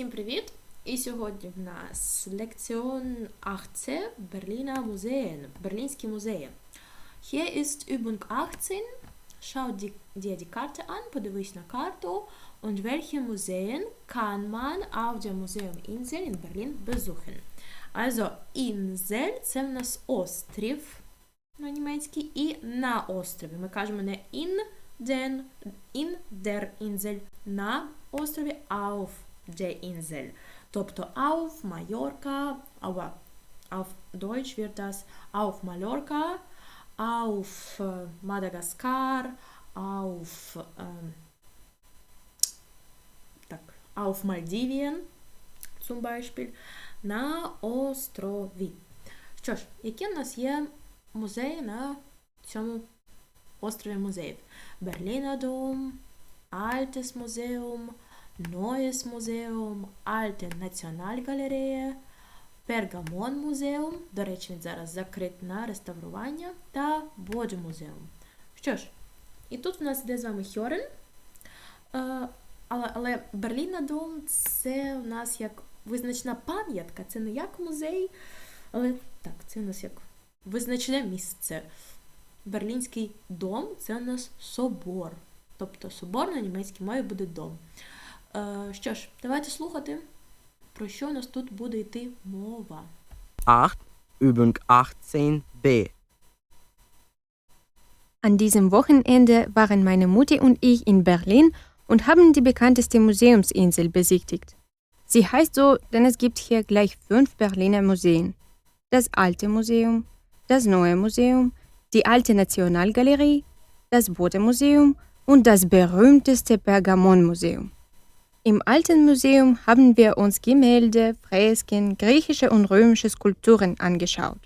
Всім привіт! І сьогодні в нас лекціон 18 Berliner Museen, Берлінські музеї. Hier ist Übung 18. Schau dir die Karte an, подивись на карту. Und welche Museen kann man auf der Museum Insel in Berlin besuchen? Also, Insel – це в нас острів на німецький, і на острові. Ми кажемо не in den, in der Insel, на острові, auf der Insel. Тобто auf Mallorca, aber auf Deutsch wird das auf Mallorca, auf äh, Madagaskar, auf, ähm, так, auf Maldivien zum Beispiel, на острові. Що ж, які в нас є музеї на цьому острові музеїв? Berliner Dom, Altes Museum, Neues Museum, Alte Nationalgalerie, Pergamon Museum, до речі, він зараз закрит на реставрування, та Боді Музеум. Що ж, і тут в нас йде з вами Хьорен, е, але, але Берліна Дом це у нас як визначна пам'ятка, це не як музей, але так, це у нас як визначне місце. Берлінський дом це у нас собор. Тобто собор на німецькій мові буде дом. Е, що ж, давайте слухати, про що у нас тут буде йти мова. 8, Übung 18b. An diesem Wochenende waren meine Mutter und ich in Berlin und haben die bekannteste Museumsinsel besichtigt. Sie heißt so, denn es gibt hier gleich fünf Berliner Museen. Das Alte Museum, das Neue Museum, die Alte Nationalgalerie, das Bode-Museum und das berühmteste Pergamon-Museum. Im Alten Museum haben wir uns Gemälde, Fresken, griechische und römische Skulpturen angeschaut.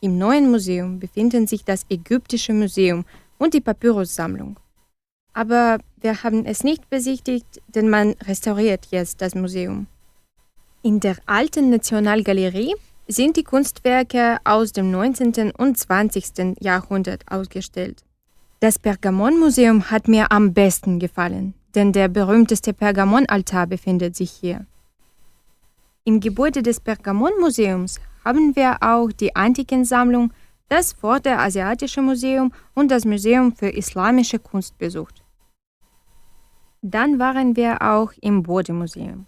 Im Neuen Museum befinden sich das Ägyptische Museum und die Papyrussammlung. Aber wir haben es nicht besichtigt, denn man restauriert jetzt das Museum. In der alten Nationalgalerie sind die Kunstwerke aus dem 19. und 20. Jahrhundert ausgestellt. Das Pergamonmuseum hat mir am besten gefallen, denn der berühmteste Pergamonaltar befindet sich hier. Im Gebäude des Pergamonmuseums haben wir auch die Antikensammlung, das Vorderasiatische Museum und das Museum für islamische Kunst besucht. Dann waren wir auch im Bode-Museum.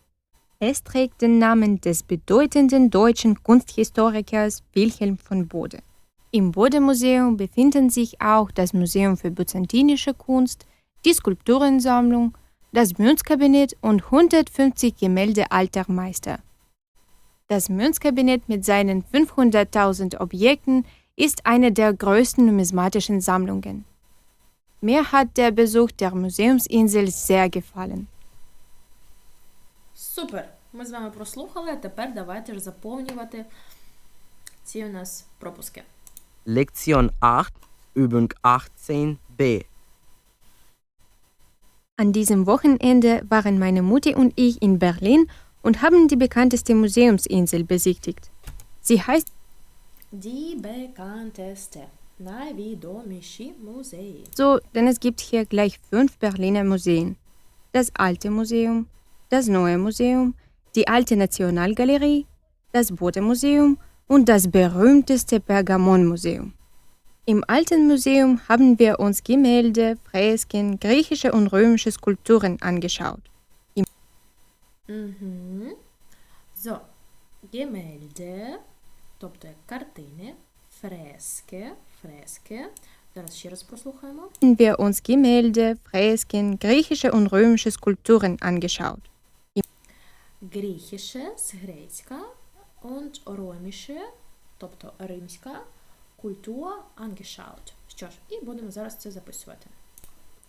Es trägt den Namen des bedeutenden deutschen Kunsthistorikers Wilhelm von Bode. Im Bode-Museum befinden sich auch das Museum für byzantinische Kunst, die Skulpturensammlung, das Münzkabinett und 150 Gemälde alter Meister. Das Münzkabinett mit seinen 500.000 Objekten ist eine der größten numismatischen Sammlungen. Mir hat der Besuch der Museumsinsel sehr gefallen. Супер! Ми з вами прослухали, а тепер давайте ж заповнювати ці у нас пропуски. Lektion 8, Übung 18b. An diesem Wochenende waren meine Mutter und ich in Berlin und haben die bekannteste Museumsinsel besichtigt. Sie heißt die bekannteste Navi Domici Musei. So, denn es gibt hier gleich fünf Berliner Museen. Das alte Museum, das neue Museum, die alte Nationalgalerie, das Bode Museum und das berühmteste Pergamon Museum. Im Alten Museum haben wir uns Gemälde, Fresken, griechische und römische Skulpturen angeschaut. Угу. So, Gemälde, тобто як картини, фрески, фрески. Зараз ще раз прослухаємо. Haben wir uns Gemälde, Fresken, griechische und römische Skulpturen angeschaut. Гріхіше з грецька und рömische, тобто римська, Культура angeschaut. Що ж, і будемо зараз це записувати.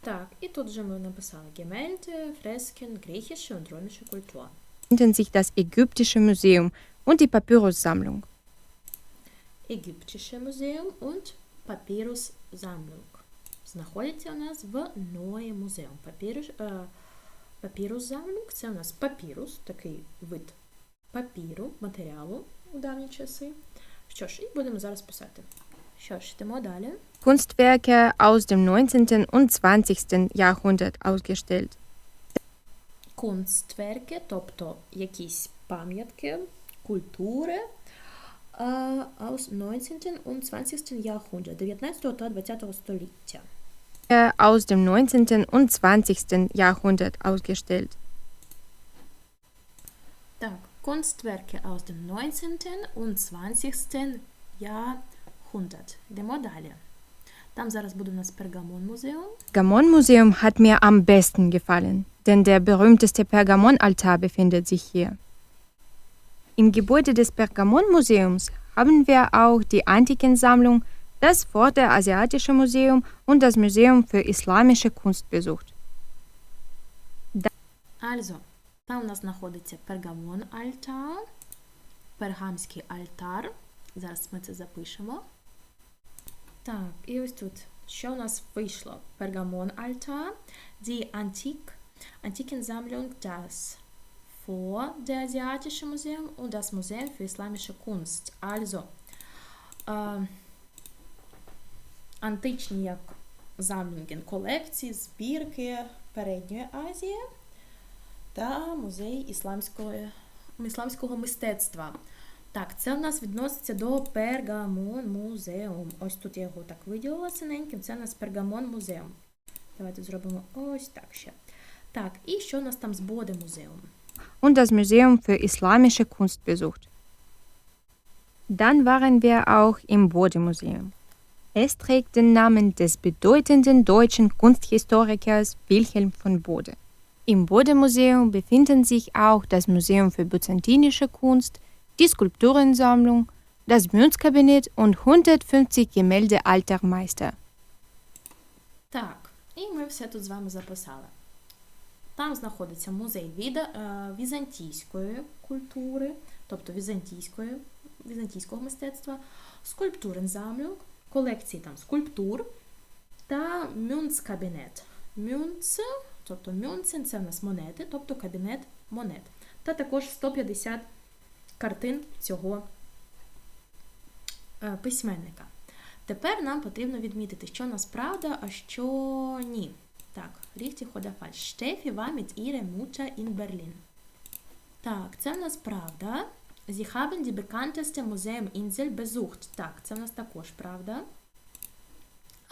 Так, і тут вже ми написали Gemälde, Fresken, griechische und römische Kultur. Befinden sich das Ägyptische Museum und die Papyrussammlung. Ägyptische Museum und Papyrussammlung. Знаходиться у нас в Neue Museum. Папірус, е, Папірусsammlung – це у нас папірус, такий вид папіру, матеріалу у давні часи. Що ж, і будемо зараз писати. Що ж, йдемо далі. Kunstwerke aus dem 19. und 20. Jahrhundert ausgestellt. Kunstwerke, тобто якісь пам'ятки, культури е, aus 19. und 20. Jahrhundert, 19 та 20 століття. Äh, Aus dem 19. und 20. Jahrhundert ausgestellt. Так, Kunstwerke aus dem 19. und 20. Jahrhundert. Йдемо далі. Там зараз буде у нас Пергамон музеум. Pergamonmuseum hat mir am besten gefallen, denn der berühmteste Pergamonaltar befindet sich hier. Im Gebäude des Pergamonmuseums haben wir auch die Antikensammlung, das Vorderasiatische Museum und das Museum für islamische Kunst besucht. Also, там у нас знаходиться Пергамон альтар, пергамський альтар. Зараз ми це запишемо. Так, і ось тут. Що у нас вийшло? Пергамон альтар, die Antik, Antikensammlung, das Vorderasiatische Museum und das Museum für islamische Kunst. Also, е, античні як замлінген, колекції, збірки Передньої Азії та музей ісламської, ісламського мистецтва. Так, це в нас відноситься до Пергамон музеум. Ось тут я його так виділила синеньким. Це у нас Пергамон музеум. Давайте зробимо ось так ще. Так, і що у нас там з Боде музеум? und das Museum für islamische Kunst besucht. Dann waren wir auch im Bode-Museum. Es trägt den Namen des bedeutenden deutschen Kunsthistorikers Wilhelm von Bode. Im Bode-Museum befinden sich auch das Museum für byzantinische Kunst, die Skulpturensammlung, das Münzkabinett und 150 Gemälde alter Meister. Так, і ми все тут з вами записали. Там знаходиться музей від, е, візантійської культури, тобто візантійської, візантійського мистецтва, скульптурензамлюк, колекції там скульптур та мюнцкабінет. Мюнц, тобто мюнцен це в нас монети, тобто кабінет монет. Та також 150 картин цього е, письменника. Тепер нам потрібно відмітити, що нас правда, а що ні. Так, richtig oder falsch. Steffi war mit ihrer Mutter in Так, це в нас правда. Sie haben die bekannteste Museum-Insel besucht. Так, це в нас також правда.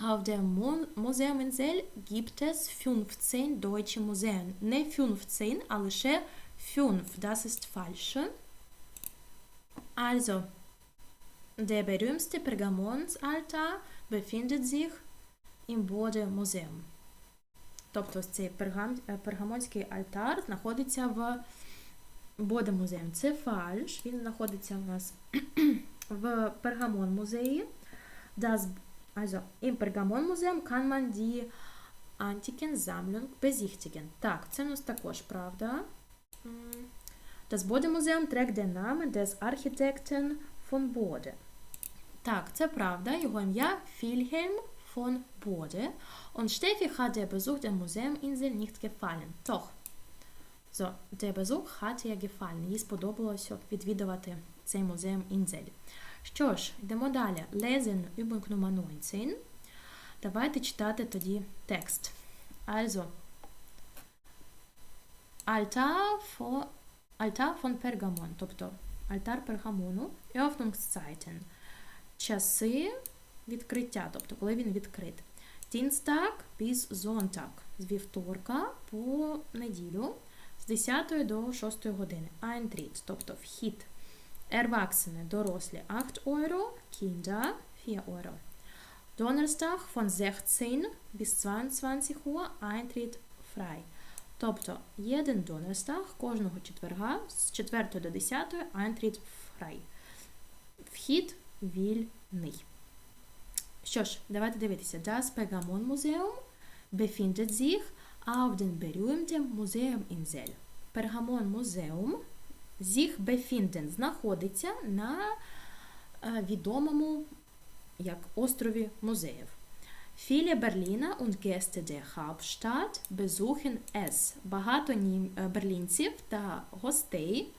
Auf der Mu- Museuminsel gibt es 15 deutsche Museen. Не 15, а лише 5. Das ist falsch. Also, der berühmte Pergamonsaltar befindet sich im Bode-Museum. Тобто цей пергам, е, пергамонський альтар знаходиться в Боде-музеєм. Це фальш, він знаходиться у нас в Пергамон-музеї. Das, also, Im Pergamon-Museum kann man die Antikensammlung besichtigen. Так, це нас також правда. Das Bode-Museum trägt den Namen des Architekten von Bode. Так, це правда. Його ім'я Фільгельм фон Bode. Und Steffi hat der Besuch der Museuminsel nicht gefallen. Doch. So, der Besuch hat ihr gefallen. Їй сподобалося відвідувати цей музеум Інзель. Що ж, йдемо далі. Lesen Übung Nummer 19. Давайте читати тоді текст. Also, Altar Altar von Pergamon, тобто альтар Пергамону, Öffnungszeiten. Часи відкриття, тобто коли він відкрит. Dienstag bis Sonntag, з вівторка по неділю, з 10 до 6 години. Eintritt, тобто вхід. Erwachsene, дорослі 8 Euro, Kinder 4 Euro. Donnerstag von 16 bis 22 Uhr, Eintritt frei. Тобто один Donnerstag кожного четверга з 4 до 10 Eintritt frei. Вхід вільний. Що ж, давайте дивитися. Das Pergamon Museum befindet sich auf den berühmten Museuminsel. Пергамон Музеум sich befinden знаходиться на е, відомому як острові музеїв. Viele Berliner und Gäste der Hauptstadt besuchen es. Багато е, берлінців та гостей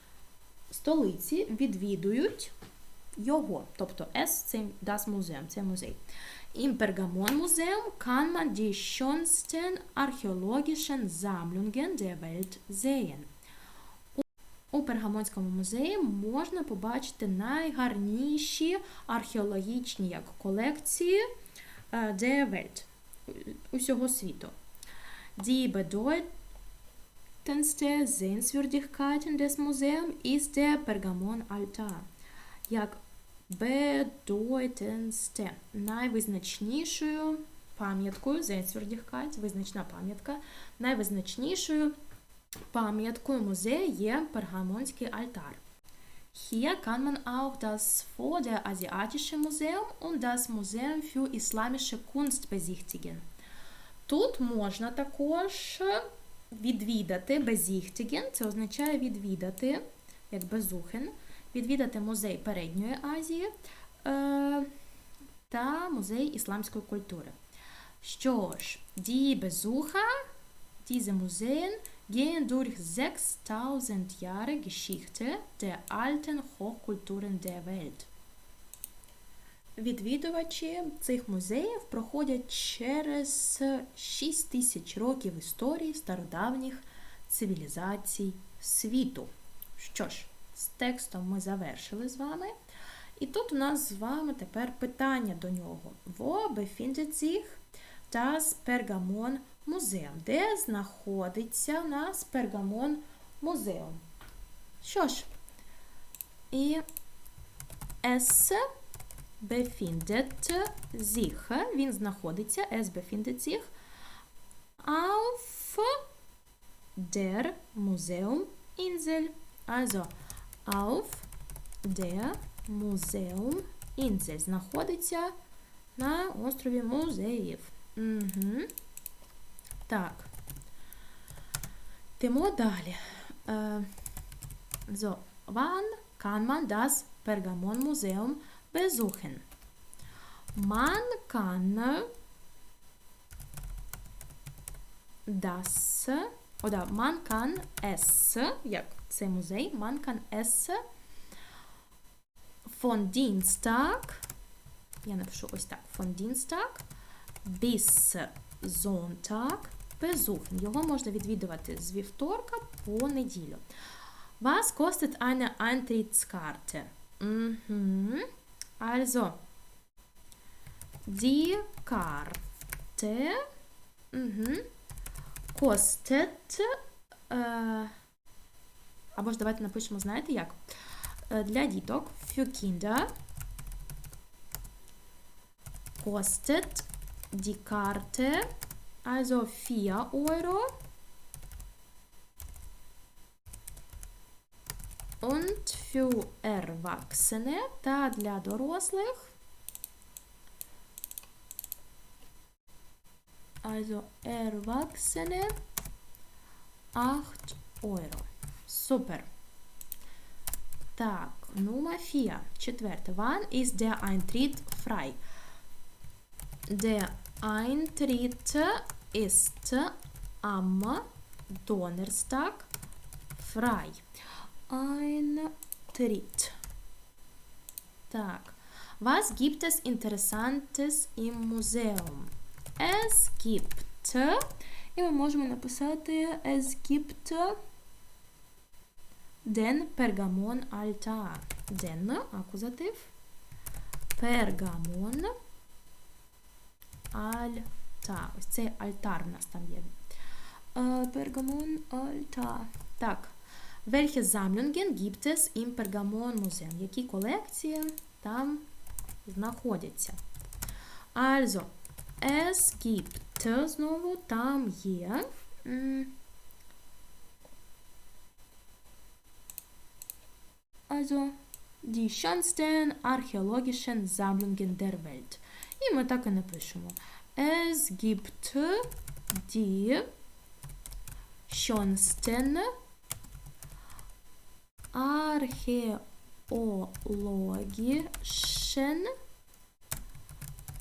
столиці відвідують його. Тобто es – це das Museum, це музей. Im Pergamonmuseum kann man die schönsten archäologischen Sammlungen der Welt sehen. У- Пергамонському музеї можна побачити найгарніші археологічні як колекції е, der Welt усього світу. Die bedeutendste Sehenswürdigkeiten des Museums ist der Pergamonaltar. Як bedeutendste, найвизначнішою пам'яткою, Sehenswürdigkeit, визначна пам'ятка, найвизначнішою пам'яткою музею є Пергамонський альтар. Hier kann man auch das Vorderasiatische Museum und das Museum für Islamische Kunst besichtigen. Тут можна також відвідати безіхтіген, це означає відвідати, як безухен, відвідати музей Передньої Азії е, та музей ісламської культури. Що ж, die Besucher, diese Museen gehen durch 6000 Jahre Geschichte der alten Hochkulturen der Welt. Відвідувачі цих музеїв проходять через 6 тисяч років історії стародавніх цивілізацій світу. Що ж, з текстом ми завершили з вами. І тут у нас з вами тепер питання до нього. Wo befindet sich das Pergamon Museum? Де знаходиться нас Пергамон музеум? Що ж, і es befindet sich, він знаходиться, es befindet sich auf der Museuminsel. Also auf der Museuminsel знаходиться на острові музеїв. Угу. Так. Йдемо далі. Е, so, wann kann man das Pergamon-Museum besuchen? Man kann das oder man kann es, як це музей, man kann es von Dienstag, я напишу ось так, von Dienstag bis Sonntag Його можна відвідувати з вівторка по неділю. Mhm. Karte mhm, kostet, äh, або ж давайте напишемо, знаєте як? Е, Для діток Karte also 4 Euro und für Erwachsene та для дорослих also Erwachsene 8 Euro. Super. Так, Nummer 4. Четверте. Wann ist der Eintritt frei? Der Eintritt ist am Donnerstag frei. Eintritt. Так. Was gibt es Interessantes im Museum? Es gibt. І ми можемо написати Es gibt den Pergamon Altar. Den акузатив. Pergamon Altar. Ось цей альтар у нас там є. Е, Pergamon Altar. Так. Welche Sammlungen gibt es im Pergamon Museum? Які колекції там знаходяться? Also, es gibt знову там є. Also, die schönsten archäologischen Sammlungen der Welt. І ми так і напишемо. Es gibt die schönsten archäologischen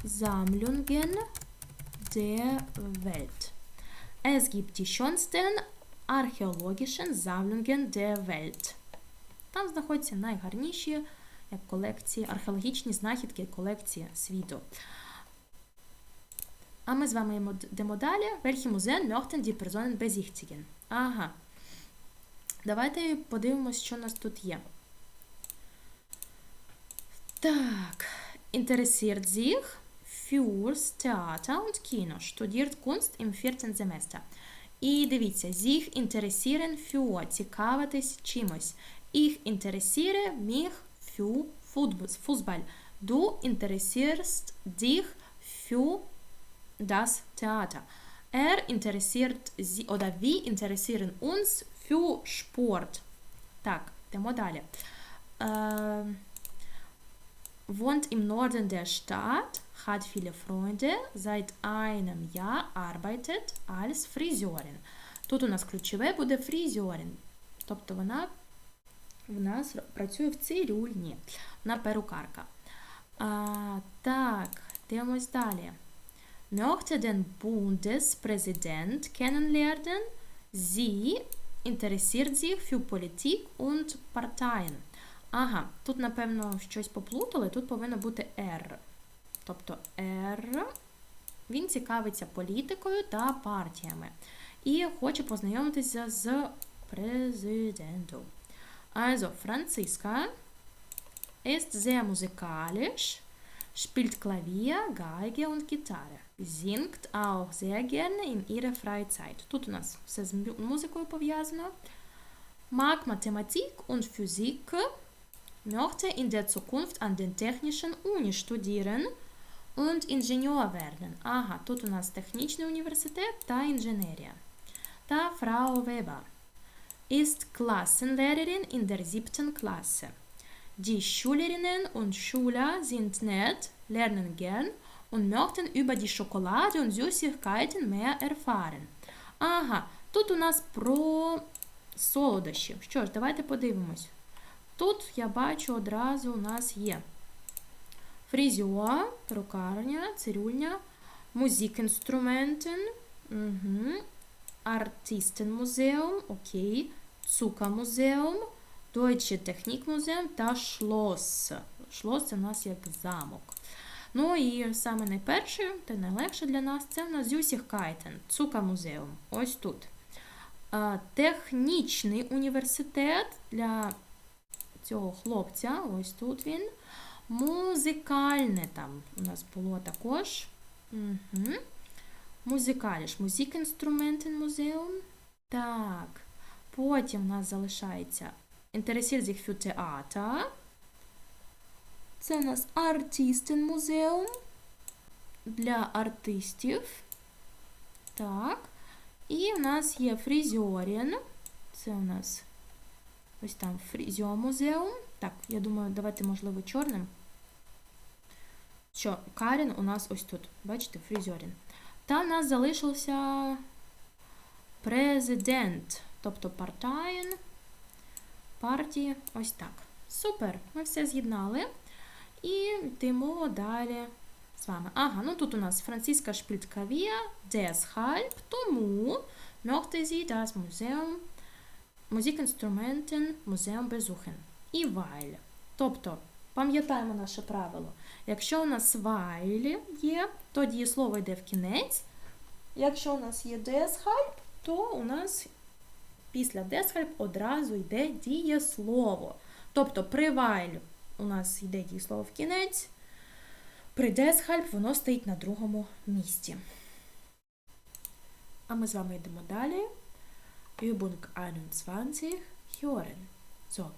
Sammlungen der Welt. Es gibt die schönsten archäologischen Sammlungen der Welt. Там знаходяться найгарніші як колекції, археологічні знахідки колекції світу. А ми з вами йдемо- йдемо далі. Welche Museen möchten die Personen besichtigen? Ага. Давайте подивимось, що у нас тут є. Так. Interessiert sich fürs Theater und Kino. Studiert Kunst im vierten Semester. І дивіться, sich interessieren für цікавитись чимось. Ich interessiere mich für Fußball. Fußball. Du interessierst dich für das Theater. Er interessiert sie oder wir interessieren uns für Sport. Так, йдемо далі. Äh, wohnt im Norden der Stadt, hat viele Freunde, seit einem Jahr arbeitet als Friseurin. Тут у нас ключове буде фрізьорін. Тобто вона в нас працює в цирюльні. Вона перукарка. А, так, дивимось далі. Möchte den Bundespräsident kennenlernen? Sie interessiert sich für Politik und Parteien. Ага, тут, напевно, щось поплутали, тут повинно бути R. Тобто R. Він цікавиться політикою та партіями. І хоче познайомитися з президентом. Also, Franziska ist sehr musikalisch, spielt Klavier, Geige und Gitarre, singt auch sehr gerne in ihrer Freizeit. Тут у нас все з мю- музикою пов'язано. Mag Mathematik und Physik, möchte in der Zukunft an den Technischen Uni studieren und Ingenieur werden. Ага, тут у нас технічний університет та інженерія. Та Frau Weber ist Klassenlehrerin in der siebten Klasse. Die Schülerinnen und Schüler sind nett, lernen gern und möchten über die Schokolade und Süßigkeiten mehr erfahren. Ага, тут у нас про солодощі. Що ж, давайте подивимось. Тут я бачу одразу у нас є фрізьор, перукарня, цирюльня, музикінструментен, угу. Artistenmuseum, окей, Zuckermuseum, Deutsche Technikmuseum та Schloss. Schloss це у нас як замок. Ну і саме найперше та найлегше для нас це у нас Süßigkeiten, Zuckermuseum. Ось тут. Технічний університет для цього хлопця, ось тут він. Музикальне там у нас було також. Угу. Музикаліш, Musikинstrumentenmuseum. Так. Потім у нас залишається Interessiert sich Theater. Це у нас Artistenmuseum для артистів. Так. І у нас є фрізьорін. Це у нас ось там фрізьомузеум. Так, я думаю, давайте, можливо, чорним. Що, Карін у нас ось тут. Бачите, фрізьорін. Та в нас залишився президент, тобто партаєн, партії, ось так. Супер, ми все з'єднали. І йдемо далі з вами. Ага, ну тут у нас Франциска Шпильткавія, deshalb, тому möchte sie das Museum Musikinstrumenten Museum besuchen. І weil. Тобто, пам'ятаємо наше правило. Якщо у нас weil є, то дієслово йде в кінець. Якщо у нас є deshalb, то у нас після deshalb одразу йде дієслово. Тобто при while у нас йде дієслово в кінець, при deshalb воно стоїть на другому місці. А ми з вами йдемо далі. Übung 21. Hören. So,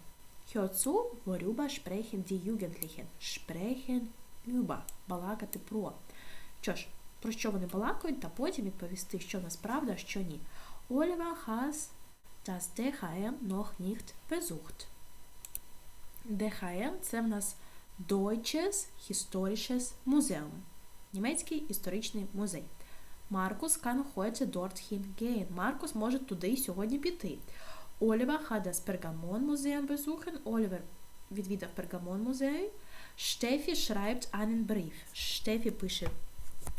про. Що вони балакають, та потім відповісти, що у нас правда, а що ні. Oliver has das DHM noch nicht besucht. DHM – це в нас Deutsches Historisches Museum. Німецький історичний музей. Маркус kann heute dorthin gehen. Маркус може туди сьогодні піти. Oliver hat das Pergamon Museum besuchen. Олівер відвідав музей. Steffi schreibt einen Brief. Штефі пише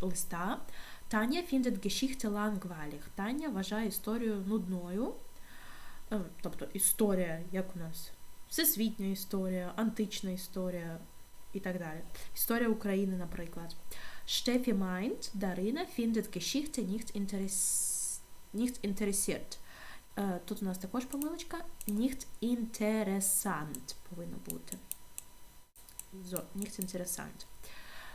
листа. Таня findet Geschichte langweilig. Таня вважає історію нудною. Е, Тобто історія, як у нас всесвітня історія, антична історія і так далі. Історія України, наприклад. Steffi meint, Darina findet Geschichte nicht, interess... nicht interessiert. Е, Тут у нас також помилочка. Nicht interessant повинно бути. So, nicht interessant.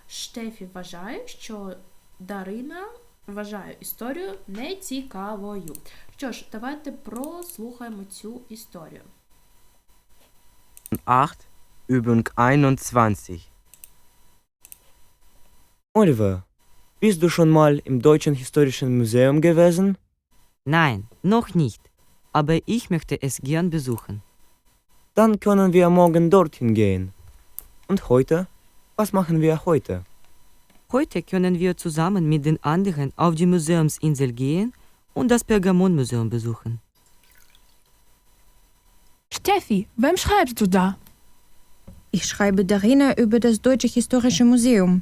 Штефі вважає, що Дарина вважає історію нецікавою. Що ж, давайте прослухаємо цю історію. 8, Übung 21. Oliver, bist du schon mal im Deutschen Historischen Museum gewesen? Nein, noch nicht. Aber ich möchte es gern besuchen. Dann können wir morgen dorthin gehen. Und heute? Was machen wir heute? Heute können wir zusammen mit den anderen auf die Museumsinsel gehen und das Pergamonmuseum besuchen. Steffi, wem schreibst du da? Ich schreibe Darina über das Deutsche Historische Museum.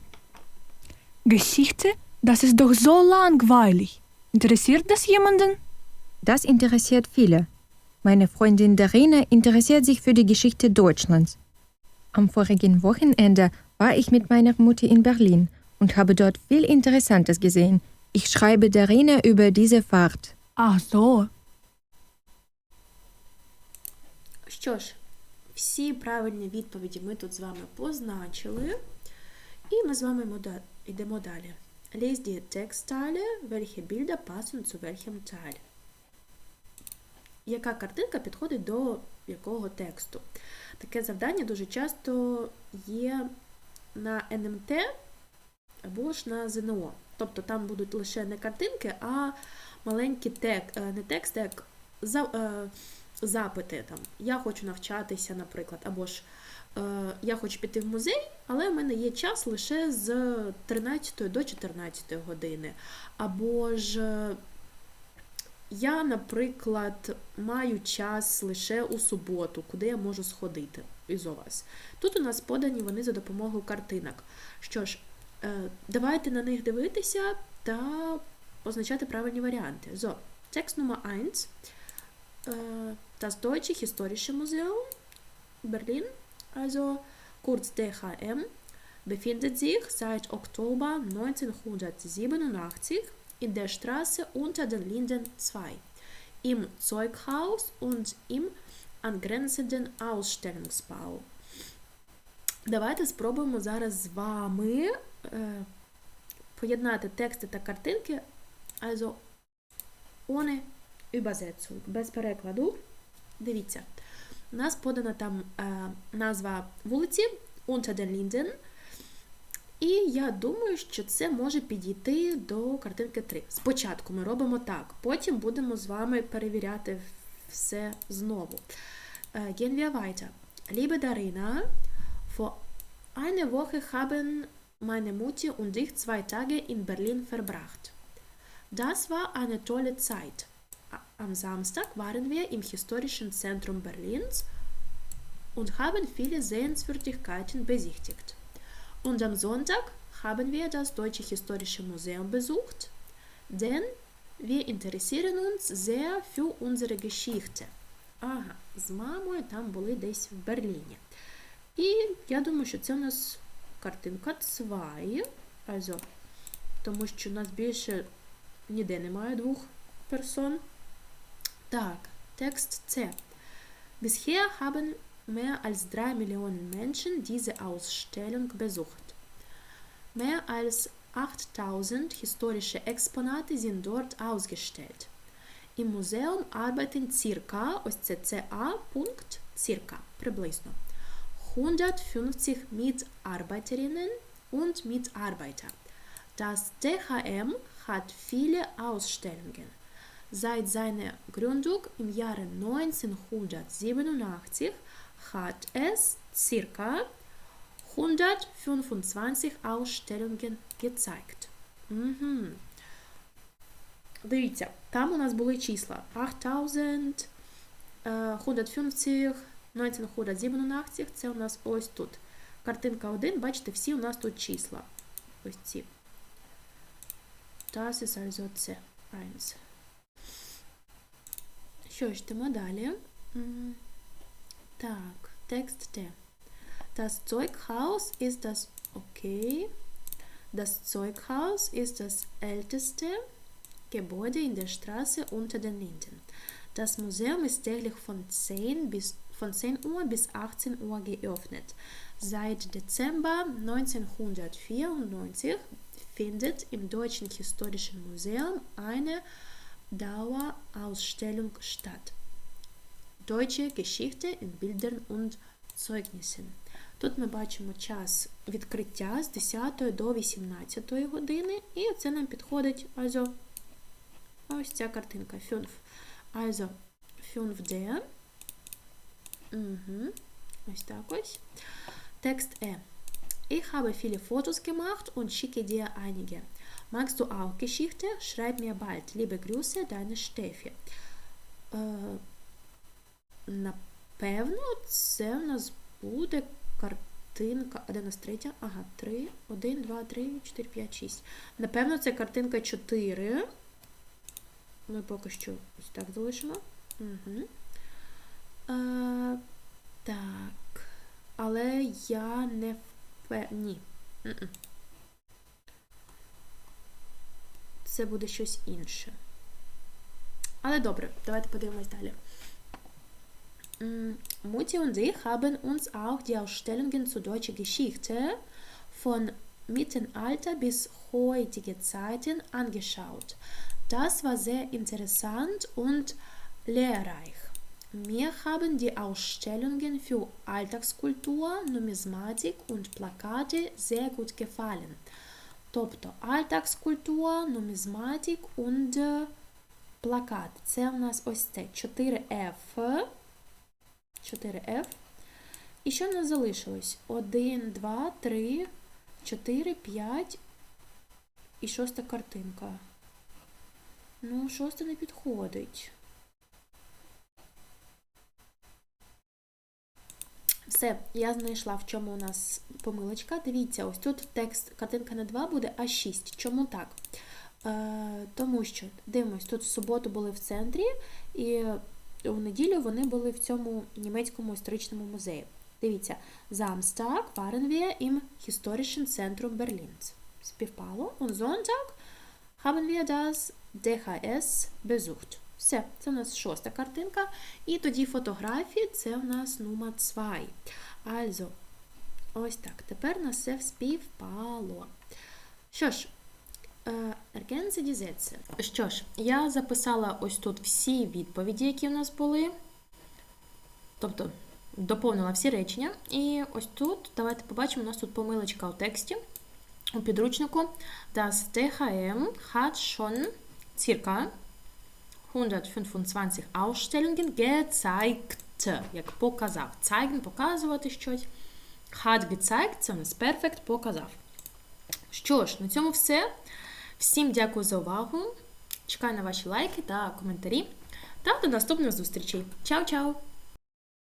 Geschichte? Das ist doch so langweilig. Interessiert das jemanden? Das interessiert viele. Meine Freundin Darina interessiert sich für die Geschichte Deutschlands. Am vorigen Wochenende war ich mit meiner Mutter in Berlin und habe dort viel Interessantes gesehen. Ich schreibe Darina über diese Fahrt. Ach so. Що ж, всі правильні відповіді ми тут з вами позначили. І ми з вами мода- йдемо далі. Lest die Textteile, welche Bilder passen zu welchem Teil. Яка картинка підходить до якого тексту? Таке завдання дуже часто є на НМТ або ж на ЗНО. Тобто там будуть лише не картинки, а маленькі тек, е, не тексти, як е, запити. Там, я хочу навчатися, наприклад, або ж е, я хочу піти в музей, але в мене є час лише з 13 до 14 години. Або ж я, наприклад, маю час лише у суботу, куди я можу сходити із вас. Тут у нас подані вони за допомогою картинок. Що ж, е, давайте на них дивитися та позначати правильні варіанти. So, текст номер 1. Äh, das Deutsche Historische Museum Berlin, also kurz DHM, befindet sich seit Oktober 1987 in der Straße unter den Linden 2, im Zeughaus und im angrenzenden Ausstellungsbau. Давайте спробуємо зараз з вами е, поєднати тексти та картинки, also ohne Übersetzung, без перекладу. Дивіться, у нас подана там е, назва вулиці Unter den Linden. І я думаю, що це може підійти до картинки 3. Спочатку ми робимо так, потім будемо з вами перевіряти все знову. Е, Gehen wir weiter. Liebe Darina, vor einer Woche haben meine Mutti und ich zwei Tage in Berlin verbracht. Das war eine tolle Zeit. Am Samstag waren wir im historischen Zentrum Berlins und haben viele Sehenswürdigkeiten besichtigt. Und am Sonntag haben wir das Deutsche Historische Museum besucht, denn wir interessieren uns sehr für unsere Geschichte. Ага, з мамою там були десь в Берліні. І я думаю, що це у нас картинка 2, also, тому що у нас більше ніде немає двох персон. Так, Text C. Bisher haben mehr als drei Millionen Menschen diese Ausstellung besucht. Mehr als 8000 historische Exponate sind dort ausgestellt. Im Museum arbeiten circa, ось це CA, пункт, circa, приблизно, 150 Mitarbeiterinnen und Mitarbeiter. Das DHM hat viele Ausstellungen. Seit seiner Gründung im Jahre 1987 hat es circa 125 Ausstellungen gezeigt. Угу. Дивіться, там у нас були числа 8000, е, 150, 1987, це у нас ось тут. Картинка 1, бачите, всі у нас тут числа. Ось ці. Das ist also C1. Що ж, йдемо далі. М, Так, текст Т. Das Zeughaus ist das okay. Das Zeughaus ist das älteste Gebäude in der Straße unter den Linden. Das Museum ist täglich von 10, bis, von 10 Uhr bis 18 Uhr geöffnet. Seit Dezember 1994 findet im Deutschen Historischen Museum eine Dauerausstellung statt. Deutsche Geschichte in Bildern und Zeugnissen. Тут ми бачимо час відкриття з 10 до 18 години, і це нам підходить also, ось ця картинка 5. Also 5D. Угу. Ось так ось. Text E. Ich habe viele Fotos gemacht und schicke dir einige. Magst du auch Geschichte? Schreib mir bald. Liebe Grüße, deine Steffi. Е, напевно, це в нас буде картинка. А де у нас третя? Ага, 3, 1, 2, 3, 4, 5, 6. Напевно, це картинка 4. Ми поки що ось так залишимо. Угу. Е, так. Але я не впе... Ні. Це буде щось інше. Але добре, давайте подивимось далі. Mm, Mutti und ich haben uns auch die Ausstellungen zur deutschen Geschichte von Mittelalter bis heutige Zeiten angeschaut. Das war sehr interessant und lehrreich. Mir haben die Ausstellungen für Alltagskultur, Numismatik und Plakate sehr gut gefallen. Тобто Alltagskultur, Numismatik und е, плакат. Це у нас ось це 4F. 4F. І що в нас залишилось? 1, 2, 3, 4, 5 і шоста картинка. Ну, шоста не підходить. Все, я знайшла, в чому у нас помилочка. Дивіться, ось тут текст картинка не 2 буде, а 6. Чому так? Е, тому що, дивимось, тут в суботу були в центрі, і у неділю вони були в цьому німецькому історичному музеї. Дивіться, Samstag waren wir im Historischen Zentrum. Співпало. Und Sonntag haben wir das DHS. Все, це у нас шоста картинка. І тоді фотографії це у нас номер 2. Also, ось так. Тепер на все співпало. Що ж, ergänze Sätze. Що ж, я записала ось тут всі відповіді, які в нас були. Тобто, доповнила всі речення. І ось тут, давайте побачимо, у нас тут помилочка у тексті. У підручнику Das DHM hat schon circa 125 Ausstellungen gezeigt, як показав. Zeigen – показувати щось. Hat gezeigt – це у нас perfect – показав. Що ж, на цьому все. Всім дякую за увагу. Чекаю на ваші лайки та коментарі. Та до наступних зустрічей. Чао-чао!